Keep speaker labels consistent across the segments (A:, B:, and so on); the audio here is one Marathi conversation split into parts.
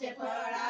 A: আছে পড়া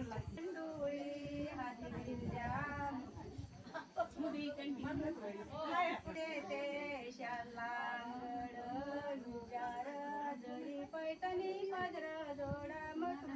A: आणला चेंडू
B: पुढे देशाला गुजार जरी पैठणी पाजर जोडा
A: मग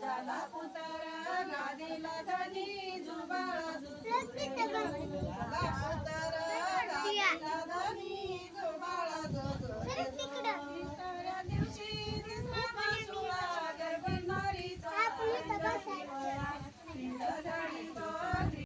A: झाला पुतरा गादीला धनी जुबाळा जुबाळा